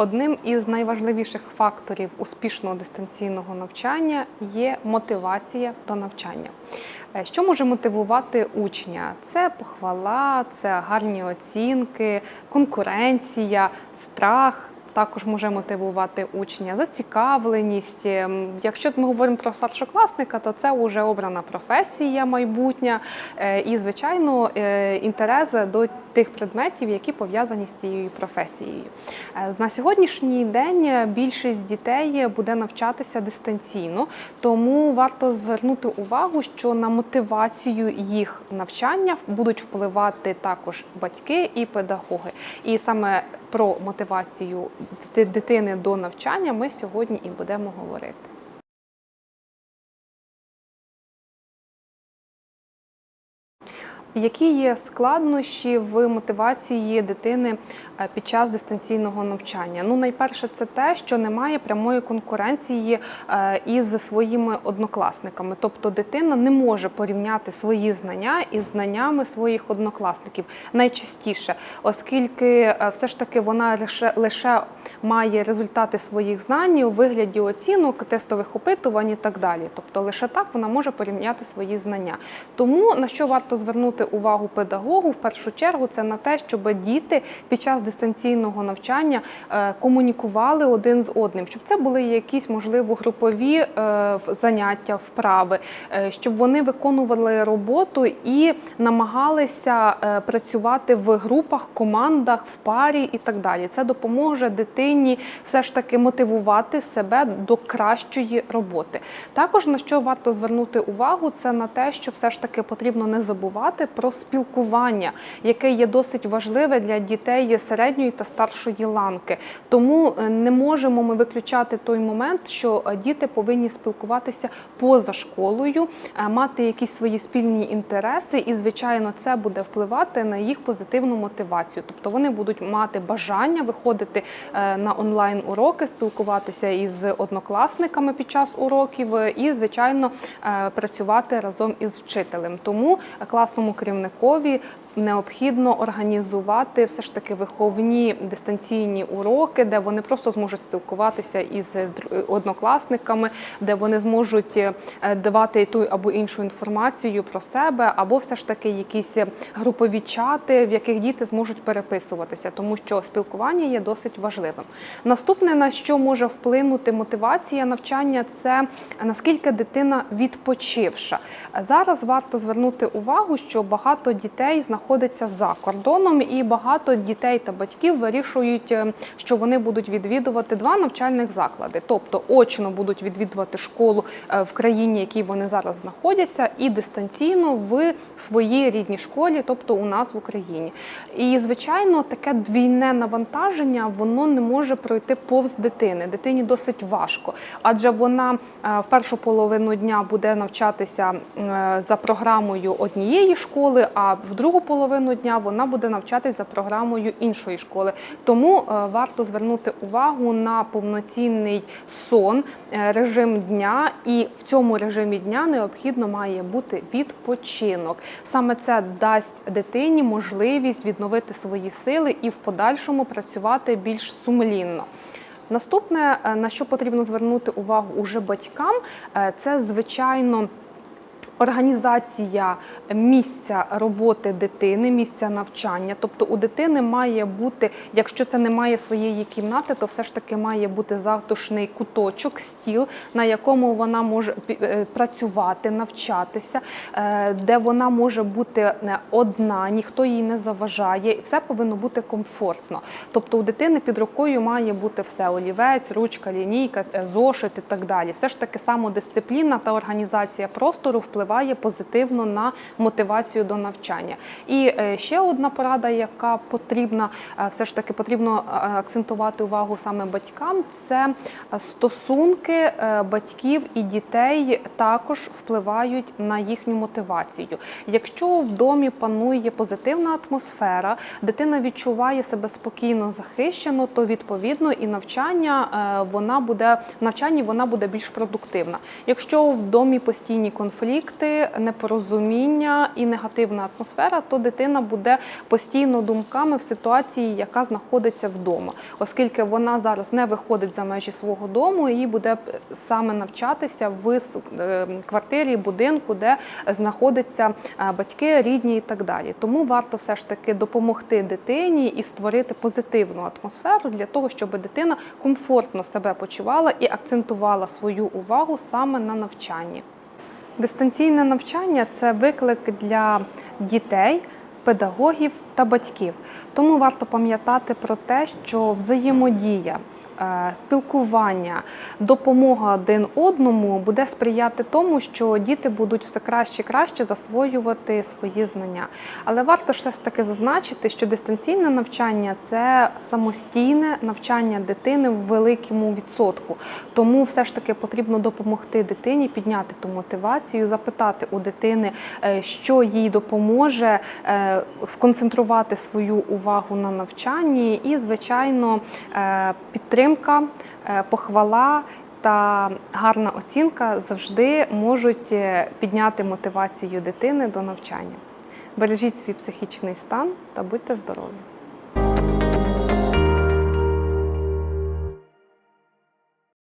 Одним із найважливіших факторів успішного дистанційного навчання є мотивація до навчання. Е, Що може мотивувати учня? Це похвала, це гарні оцінки, конкуренція, страх. Також може мотивувати учня, зацікавленість. Ем, Якщо ми говоримо про старшокласника, то це вже обрана професія майбутня е, і, звичайно, е, інтерес до тих предметів, які пов'язані з цією професією. Е, На сьогоднішній день більшість дітей буде навчатися дистанційно, тому варто звернути увагу, що на мотивацію їх навчання будуть впливати також батьки і педагоги. І саме про мотивацію дитини до навчання ми сьогодні і будемо говорити. Які є складнощі в мотивації дитини е, під час дистанційного навчання? Ну, найперше, це те, що немає прямої конкуренції е, із своїми однокласниками. Тобто дитина не може порівняти свої знання із знаннями своїх однокласників найчастіше, оскільки е, все ж таки вона лише, лише має результати своїх знань у вигляді оцінок, тестових опитувань і так далі. Тобто лише так вона може порівняти свої знання. Тому на що варто звернути увагу педагогу в першу чергу, це на те, щоб діти під час дистанційного навчання е, комунікували один з одним, щоб це були якісь можливо групові е, заняття, вправи, е, щоб вони виконували роботу і намагалися працювати в групах, командах, в парі і так далі. Це допоможе дитині все ж таки мотивувати себе до кращої роботи. Також на що варто звернути увагу, це на те, що все ж таки потрібно не забувати про спілкування, яке є досить важливе для дітей середньої та старшої ланки. Тому е, не можемо ми виключати той момент, що е, діти повинні спілкуватися поза школою, е, мати якісь свої спільні інтереси, і звичайно, це буде впливати на їх позитивну мотивацію. Тобто вони будуть мати бажання виходити на онлайн уроки, спілкуватися із однокласниками під час уроків і, звичайно, працювати разом із вчителем. Тому класному керівникові необхідно організувати все ж таки виховні дистанційні уроки, де вони просто зможуть спілкуватися із однокласниками, де вони зможуть е, давати ту або іншу інформацію про себе, або все ж таки якісь групові чати, в яких діти зможуть переписуватися, тому що спілкування є досить важливим. Наступне на що може вплинути мотивація навчання, це наскільки дитина відпочивша. Зараз варто звернути увагу, що багато дітей знаходиться за кордоном, і багато дітей та батьків вирішують, е, що вони будуть відвідувати два навчальних заклади, тобто очно будуть відвідувати школу е, в країні, в якій вони зараз знаходяться, і дистанційно в своїй рідній школі, тобто у нас в Україні. І звичайно, таке двійне навантаження воно не може пройти повз дитини. Дитині досить важко, адже вона е, в першу половину дня буде навчатися е, за програмою однієї школи, а в другу половину дня вона буде навчатися за програмою іншої школи. Тому е, варто звернути увагу на повноцінний сон, е, режим дня, і в цьому режимі дня необхідно має бути відпочинок. Саме це дасть дитині можливість відновити свої сили і в подальшому працювати більш сумлінно. Наступне, е, на що потрібно звернути увагу уже батькам, це звичайно. Організація місця роботи дитини, місця навчання. Тобто у дитини має бути, якщо це немає своєї кімнати, то все ж таки має бути затишний куточок, стіл, на якому вона може е, працювати, навчатися, е, де вона може бути е, одна, ніхто їй не заважає, і все повинно бути комфортно. Тобто у дитини під рукою має бути все: олівець, ручка, лінійка, зошит і так далі. Все ж таки самодисципліна та організація простору впливає позитивно на мотивацію до навчання. І е, ще одна порада, яка потрібна, е, все ж таки потрібно е, акцентувати увагу саме батькам, це стосунки батьків і дітей також впливають на їхню мотивацію. Якщо в домі панує позитивна атмосфера, дитина відчуває себе спокійно захищено, то відповідно і навчання вона буде навчанні вона буде більш продуктивна. Якщо в домі постійні конфлікти, конфлікти, непорозуміння і негативна атмосфера, то дитина буде постійно думками в ситуації, яка знаходиться вдома, оскільки вона зараз не виходить за межі свого дому, і буде саме навчатися в е, квартирі, будинку, де знаходяться е, батьки, рідні і так далі. Тому варто все ж таки допомогти дитині і створити позитивну атмосферу для того, щоб дитина комфортно себе почувала і акцентувала свою увагу саме на навчанні. Дистанційне навчання це виклик для дітей, педагогів та батьків. Тому варто пам'ятати про те, що взаємодія. Е, Спілкування, допомога один одному буде сприяти тому, що діти будуть все краще і краще засвоювати свої знання. Але варто все ж таки зазначити, що дистанційне навчання це самостійне навчання дитини в великому відсотку. Тому все ж таки потрібно допомогти дитині підняти ту мотивацію, запитати у дитини, е, що їй допоможе е, сконцентрувати свою увагу на навчанні, і, звичайно, е, підтримка, е, похвала. Та гарна оцінка завжди можуть е, підняти мотивацію дитини до навчання. Бережіть свій психічний стан та будьте здорові!